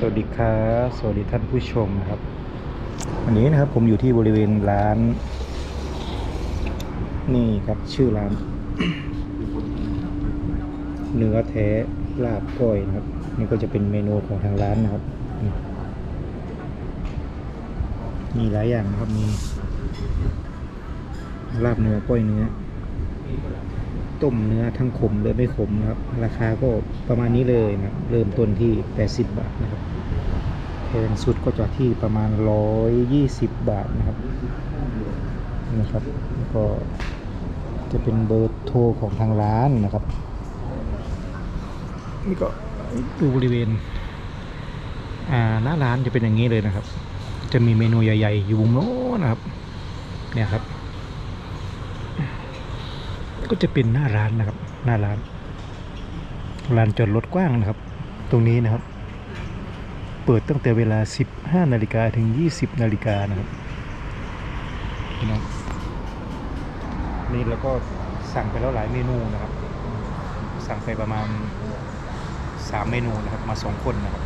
สวัสดีครับสวัสดีท่านผู้ชมนะครับ วันนี้นะครับผมอยู่ที่บริเวณร้าน นี่ครับชื่อร้าน เนื้อแท้ลาบก้อยนะครับ นี่ก็จะเป็นเมนูของทางร้านนะครับ มีหลายอย่างนะครับมีลาบเนื้อก้อยเนื้อ ต้มเนื้อทั้งขมและไม่ขมนะครับ ราคาก็ประมาณนี้เลยนะเริ่มต้นที่ 80 บาทนะครับ แพงสุดก็จะที่ประมาณ 120 บาทนะครับนะครับก็จะเป็นเบอร์โทรของทางร้านนะครับ นี่ก็ดูบริเวณอ่าหน้าร้านจะเป็นอย่างนี้เลยนะครับ จะมีเมนูใหญ่ ๆ อยู่มุมโน้นนะครับ เนี่ยครับ ก็จะเป็นหน้าร้านนะครับ หน้าร้านลานจอดรถกว้างนะครับ ตรงนี้นะครับ เปิดตั้งแต่เวลา 15 นาฬิกาถึง 20 นาฬิกานะครับพี่น้องนี่แล้วก็สั่งไปแล้วหลายเมนูนะครับ สั่งไปประมาณ 3 เมนูนะครับมาสองคนนะครับ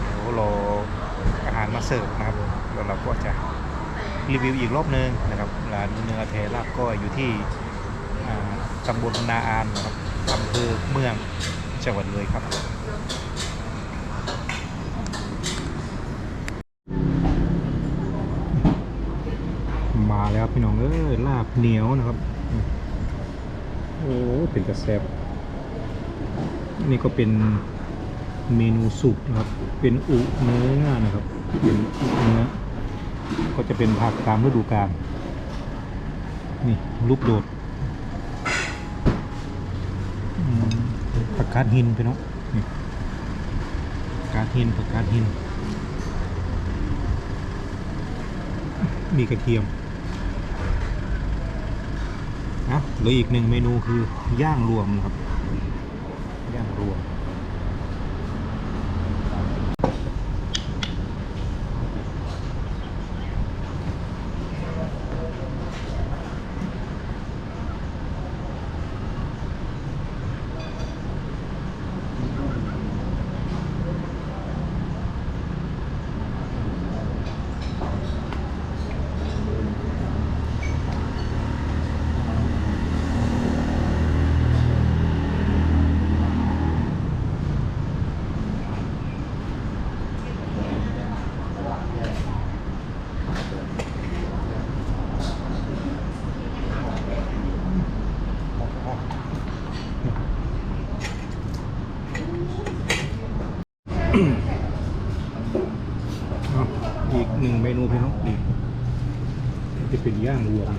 เดี๋ยวรออาหารมาเสิร์ฟนะครับแล้วเราก็จะรีวิวอีกรอบนึงนะครับร้านเนื้อแทลาบก้อยอยู่ที่ตำบลนาอานนะครับอำเภอเมืองจังหวัดเลยครับ มา แล้วพี่น้องเอ้ยลาบเหนียวนะครับ โอ้เป็นกระแซบนี่ก็เป็นเมนูสุกนะครับ เป็นอุเนื้อนะครับ เป็นอุเนื้อ ก็จะเป็นผักตามฤดูกาล นี่ลูกโดดผักกาดหินไปเนาะนี่ผักกาดหินผักกาดหินมีกระเทียม เหลืออีกหนึ่งเมนูคือย่างรวมนะครับ ย่างรวม เอีกหนึ่งเมนูพี่น้องนี่จะเป็นย่างรวม